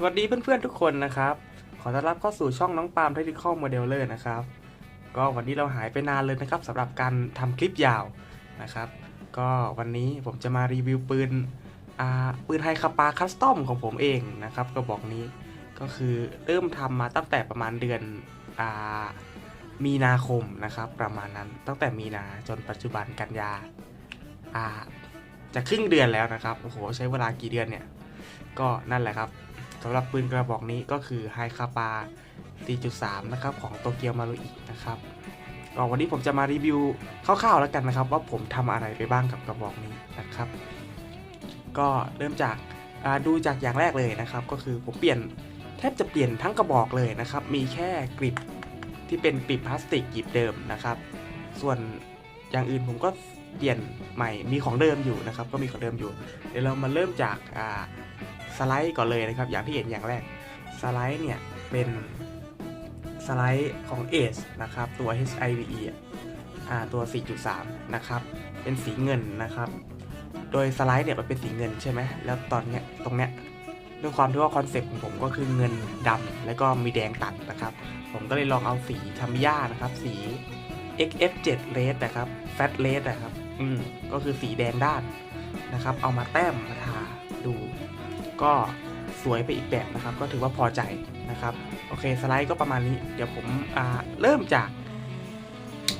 สวัสดีเพื่อนๆทุกคนนะครับ ขอต้อนรับเข้าสู่ช่องน้องปาล์ม Technical Modeler นะครับ ก็วันนี้เราหายไปนานเลยนะครับสำหรับการทำคลิปยาวนะครับ ก็วันนี้ผมจะมารีวิวปืนอ่าปืนไฮคาปาคัสตอมของผมเองนะครับกระบอกนี้ก็คือเริ่มทำมาตั้งแต่ประมาณเดือนอ่ามีนาคมนะครับ ประมาณนั้นตั้งแต่มีนาจนปัจจุบันกันยาอ่าจะครึ่งเดือนแล้วนะครับโอ้โหใช้เวลากี่เดือนเนี่ย ก็นั่นแหละครับ สำหรับปืนกระบอกนี้ก็คือไฮคาปา4.3 นะครับ ของโตเกียวมารุอินะครับก็วันนี้ผมจะมารีวิวคร่าวๆแล้วกันนะครับ ว่าผมทำอะไรไปบ้างกับกระบอกนี้นะครับ ก็เริ่มจากดูจากอย่างแรกเลยนะครับ ก็คือผมเปลี่ยนแทบจะเปลี่ยนทั้งกระบอกเลยนะครับ มีแค่กริบที่เป็นกริบพลาสติกหยิบเดิมนะครับ ส่วนอย่างอื่นผมก็เปลี่ยนใหม่มีของเดิมอยู่นะครับ ก็มีของเดิมอยู่ เดี๋ยวเรามาเริ่มจาก สไลด์ก่อนเลยนะครับ อย่างที่เห็นอย่างแรก สไลด์เนี่ย เป็นสไลด์ของ Ace นะครับ ตัว HIVE อะอ่าตัว 4.3 นะครับ เป็นสีเงินนะครับ โดยสไลด์เนี่ยมันเป็นสีเงินใช่ไหมแล้วตอนเนี้ยตรงเนี้ยด้วยความที่ว่าคอนเซ็ปต์ของผมก็คือเงินดำแล้วก็มีแดงตัดนะครับ ผมก็เลยลองเอาสีทามิยานะครับ สี XF7 Red นะครับ Fat Red นะครับ อืม ก็คือสีแดงด้านนะครับ เอามาแต้มมาทาดู ก็สวยไปอีกแบบนะครับ ก็ถือว่าพอใจนะครับ โอเคสไลด์ก็ประมาณนี้ เดี๋ยวผมอ่าเริ่มจาก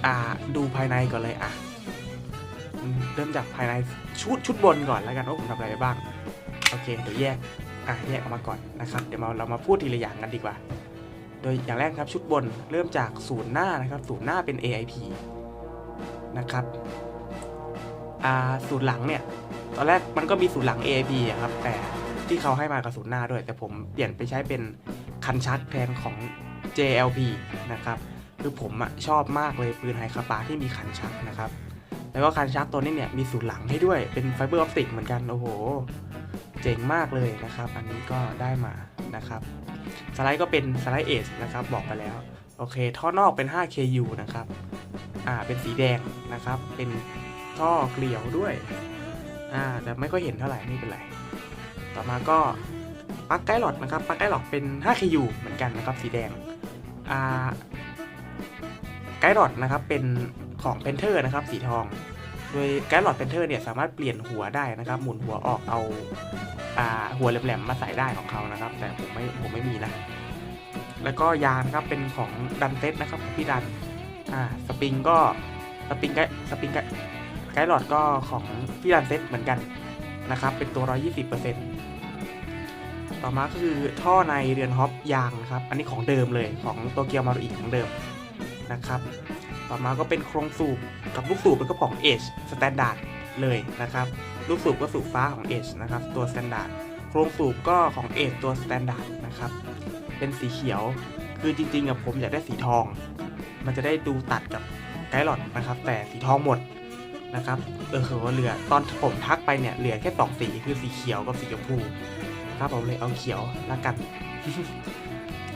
อ่าดูภายในก่อนเลยอะเริ่มจากภายในชุดชุดบนก่อนแล้วกันว่าผมทำอะไรไปบ้าง โอเคเดี๋ยวแยกอะแยกออกมาก่อนนะครับ เดี๋ยวมาเรามาพูดทีละอย่างกันดีกว่า โดยอย่างแรกครับชุดบนเริ่มจากศูนย์หน้านะครับศูนย์หน้าเป็น AIP นะครับอ่าศูนย์หลังเนี่ยตอนแรกมันก็มีศูนย์หลัง AIP อะครับแต่ ที่เขาให้มากับศูนหน้าด้วย แต่ผมเปลี่ยนไปใช้เป็นคันชักแทนของ JLP นะครับคือผมอะชอบมากเลยปืนไฮคาปาที่มีคันชักนะครับแล้วก็คันชักตัวนี้เนี่ยมีศูนย์หลังให้ด้วยเป็นไฟเบอร์ออปติกเหมือนกันโอ้โห เจ๋งมากเลยนะครับ อันนี้ก็ได้มานะครับสไลด์ก็เป็นสไลด์เอสนะครับบอกไปแล้วโอเค ท่อนอกเป็น 5KU นะครับอ่าเป็นสีแดงนะครับ เป็นท่อเกลียวด้วยอ่าแต่ไม่ค่อยเห็นเท่าไหร่ไม่เป็นไร ต่อมาก็ปลั๊กไกด์หลอดนะครับปลั๊กไกด์หลอดเป็น 5KU เหมือนกันนะครับสีแดงอ่าไกด์หลอดนะครับเป็นของเพนเทอร์นะครับสีทอง โดยไกด์หลอดเพนเทอร์เนี่ยสามารถเปลี่ยนหัวได้นะครับหมุนหัวออกเอาอ่าหัวแหลมๆมาใส่ได้ของเขานะครับ แต่ผมไม่ผมไม่มีนะแล้วก็ยางนะครับเป็นของดันเซตนะครับของพี่ดันอ่าสปริงก็สปริงไกสปริงไกไกด์หลอดก็ของพี่ดันเซตเหมือนกันนะครับเป็นตัว 120%ต่ ต่อมาคือท่อในเรือนฮอปยางนะครับ อันนี้ของเดิมเลยของโตเกียวมารุอิของเดิมนะครับ ต่อมาก็เป็นโครงสูบกับลูกสูบเป็นก็ของ Edge Standard เลยนะครับ ลูกสูบก็สูบฟ้าของ Edge นะครับ ตัว Standard โครงสูบก็ของ Edge ตัว Standard นะครับ เป็นสีเขียวคือจริงๆอะผมอยากได้สีทอง มันจะได้ดูตัดกับไกด์หลอดนะครับ แต่สีทองหมดนะครับ เออคือว่าเหลือตอนผมทักไปเนี่ยเหลือแค่สองสีคือสีเขียวกับสีชมพู ครับผมเลยเอาเขียวละกัน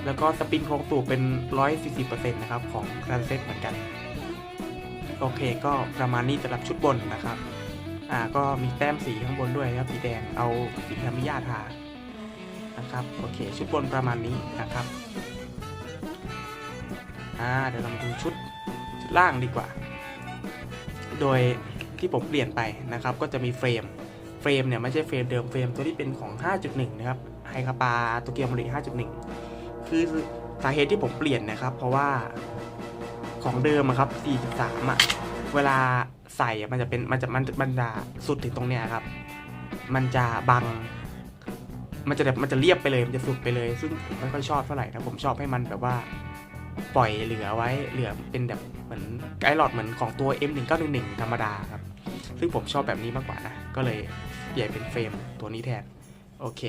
แล้วก็สปินโครงสูบเป็น 140%นะครับของกรันเซ็ตเหมือนกัน โอเคก็ประมาณนี้สำหรับชุดบนนะครับ อ่าก็มีแต้มสีข้างบนด้วยนะครับสีแดงเอาสีธรรมยาทานะครับโอเค ชุดบนประมาณนี้นะครับอ่าเดี๋ยวเรามาดูชุดชุดล่างดีกว่า โดยที่ผมเปลี่ยนไปนะครับ ก็จะมีเฟรม เฟรมเนี่ยไม่ใช่เฟรมเดิมเฟรมตัวที่เป็นของ 5.1 นะครับไฮคาปาโตเกียวมาริ5.1 คือสาเหตุที่ผมเปลี่ยนนะครับ เพราะว่าของเดิมครับ 4.3อะเวลาใส่อะมันจะเป็นมันจะมันมันจะสุดถึงตรงเนี้ยครับ มันจะบัง มันจะแบบมันจะเรียบไปเลยมันจะสุดไปเลย ซึ่งผมไม่ค่อยชอบเท่าไหร่นะผมชอบให้มันแบบว่าปล่อยเหลือไว้เหลือเป็นแบบเหมือนไกด์หลอดเหมือนของตัว M1911 ธรรมดาครับ ซึ่งผมชอบแบบนี้มากกว่านะ ก็เลย เปลี่ยนเป็นเฟรมตัวนี้แทน โอเค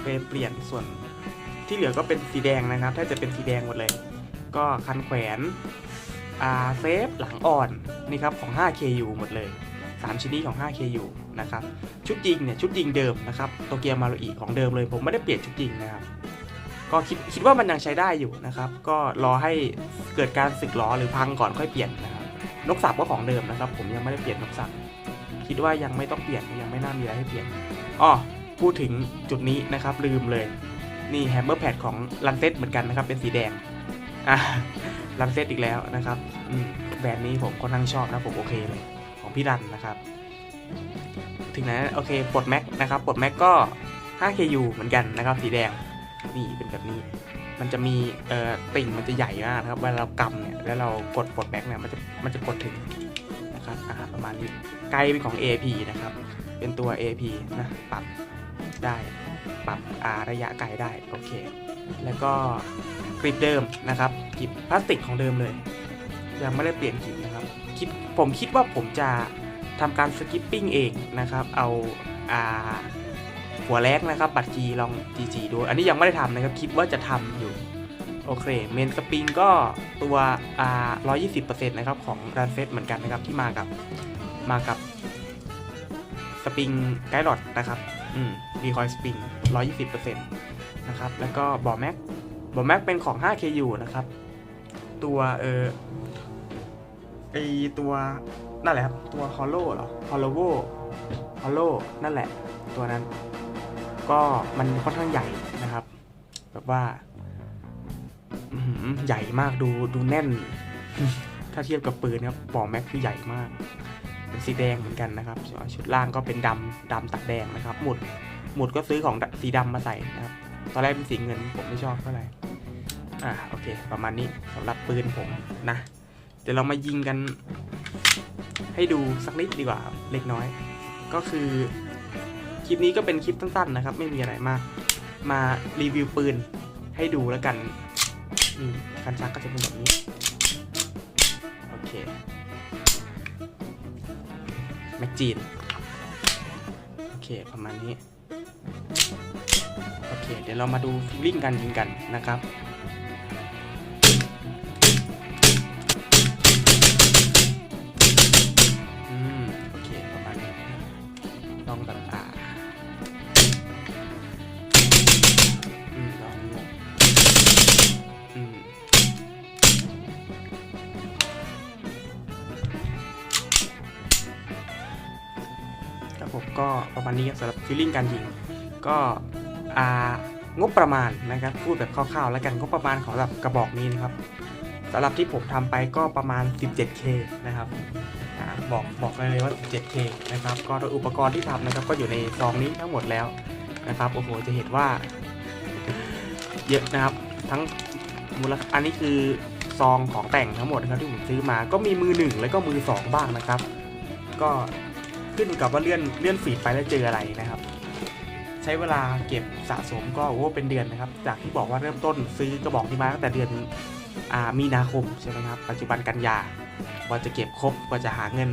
เฟรมเปลี่ยนส่วนที่เหลือก็เป็นสีแดงนะครับ ถ้าจะเป็นสีแดงหมดเลย ก็คันแขวนอ่าเซฟหลังอ่อนนี่ครับของ 5KU หมดเลย 3 ชิ้นนี้ของ 5KU นะครับ ชุดยิงเนี่ยชุดยิงเดิมนะครับโตเกียวมารุอิของเดิมเลย ผมไม่ได้เปลี่ยนชุดยิงนะครับ ก็คิดคิดว่ามันยังใช้ได้อยู่นะครับ ก็รอให้เกิดการสึกหรอหรือพังก่อนค่อยเปลี่ยนนะครับนกสับก็ของเดิมนะครับ ผมยังไม่ได้เปลี่ยนนกสับ คิดว่ายังไม่ต้องเปลี่ยนยังไม่น่ามีอะไรให้เปลี่ยนอ๋อพูดถึงจุดนี้นะครับลืมเลย นี่แฮมเมอร์แพดของลันเซตเหมือนกันนะครับ เป็นสีแดงอะลันเซตอีกแล้วนะครับแบรนด์นี้ผมค่อนข้างชอบนะผมโอเคเลย ของพี่รันนะครับ ถึงไหนโอเคปลดแม็กนะครับปลดแม็กก็ 5KU เหมือนกันนะครับ สีแดงนี่เป็นแบบนี้ มันจะมีเอ่อติ่งมันจะใหญ่มากนะครับเวลาเรากำเนี่ยแล้วเรากดปลดแม็กเนี่ยมันจะมันจะกดถึง นะครับอ่าประมาณนี้ไกลเป็นของ AP นะครับ เป็นตัว AP นะปรับได้ปรับอาระยะไกลได้โอเค แล้วก็กริปเดิมนะครับกริปพลาสติกของเดิมเลย ยังไม่ได้เปลี่ยนกริปนะครับคิดผมคิดว่าผมจะทำการสกิปปิ้งเองนะครับ เอาอาหัวแรกนะครับ บัตรจีลอง GG ดู อันนี้ยังไม่ได้ทำนะครับ คิดว่าจะทำอยู่ โอเค เมนสปริงก็ตัวอ่า120%นะครับของรันเฟสเหมือนกันนะครับที่มากับมากับสปริงไกด์ลอดนะครับ อืมรีคอยสปริง 120%นะครับ แล้วก็บอแม็กบอแม็กเป็นของ 5KU นะครับ ตัวเออไอตัวนั่นแหละครับ ตัวฮอลโลเหรอฮอลโลโวฮอลโลนั่นแหละ ตัวนั้น ก็มันค่อนข้างใหญ่นะครับ แบบว่า ใหญ่มากดูดูแน่น ถ้าเทียบกับปืนครับปอแม็กคือใหญ่มาก เป็นสีแดงเหมือนกันนะครับชุดล่างก็เป็นดำดำตัดแดงนะครับ หมุดหมุดก็ซื้อของสีดำมาใส่นะครับ ตอนแรกเป็นสีเงินผมไม่ชอบเท่าไหร่อ่าโอเค ประมาณนี้สำหรับปืนผมนะ เดี๋ยวเรามายิงกัน ให้ดูสักนิดดีกว่าเล็กน้อย ก็คือคลิปนี้ก็เป็นคลิปสั้นๆนะครับ ไม่มีอะไรมาก มารีวิวปืนให้ดูแล้วกัน นี่คันชักก็จะเป็นแบบนี้ โอเค แม็กจีน โอเค ประมาณนี้ โอเค เดี๋ยวเรามาดูฟิลลิ่งการยิงกันนะครับ ผมก็ประมาณนี้ครับสำหรับฟีลลิ่งการยิง ก็งบประมาณนะครับพูดแบบคร่าวๆ แล้วกันงบประมาณของสำหรับกระบอกนี้นะครับสำหรับที่ผมทำไปก็ประมาณ 17k นะครับอบอกบอกเลยว่า 17k นะครับก็โดยอุปกรณ์ที่ทำนะครับก็อยู่ในซองนี้ทั้งหมดแล้วนะครับโอ้โหจะเห็นว่า เยอะนะครับทั้งมูลค่าอันนี้คือซองของแต่งทั้งหมดนะครับที่ผมซื้อมาก็มีมือหนึ่งแล้วก็มือสองบ้างนะครับ ก็ ขึ้นอยู่กับว่าเลื่อนเลื่อนฟีดไปแล้วเจออะไรนะครับ ใช้เวลาเก็บสะสมก็โอ้เป็นเดือนนะครับ จากที่บอกว่าเริ่มต้นซื้อกระบอกที่มาตั้งแต่เดือนอามีนาคมใช่ไหมครับ ปัจจุบันกันยาว่าจะเก็บครบว่าจะหาเงิน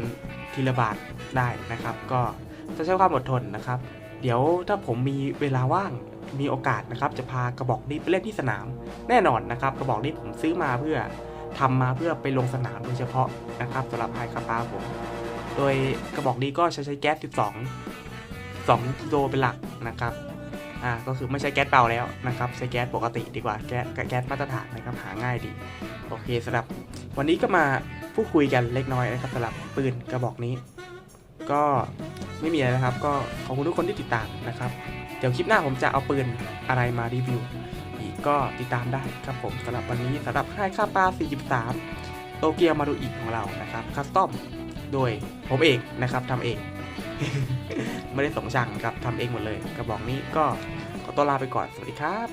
ทีละบาทได้นะครับ ก็ต้องใช้ความอดทนนะครับ เดี๋ยวถ้าผมมีเวลาว่างมีโอกาสนะครับ จะพากระบอกนี้ไปเล่นที่สนาม แน่นอนนะครับ กระบอกนี้ผมซื้อมาเพื่อทำมาเพื่อไปลงสนามโดยเฉพาะนะครับสำหรับไฮคาปาผม โดยกระบอกนี้ก็ใช้ใช้แก๊ส 12 2กิโลเป็นหลักนะครับอ่าก็คือไม่ใช้แก๊สเป่าแล้วนะครับ ใช้แก๊สปกติดีกว่าแก๊สแก๊สมาตรฐานนะครับหาง่ายดี โอเคสำหรับวันนี้ก็มาพูดคุยกันเล็กน้อยนะครับสำหรับปืนกระบอกนี้ ก็ไม่มีอะไรนะครับ ก็ขอบคุณทุกคนที่ติดตามนะครับ เดี๋ยวคลิปหน้าผมจะเอาปืนอะไรมารีวิวอีกก็ติดตามได้ครับผมสำหรับวันนี้สำหรับค่ายค่าปลา 43 โตเกียวมาดูอีกของเรานะครับคัสตอม โดยผมเองนะครับทำเอง ไม่ได้ส่งช่างครับทำเองหมดเลย กระบอกนี้ก็ขอตัวลาไปก่อน สวัสดีครับ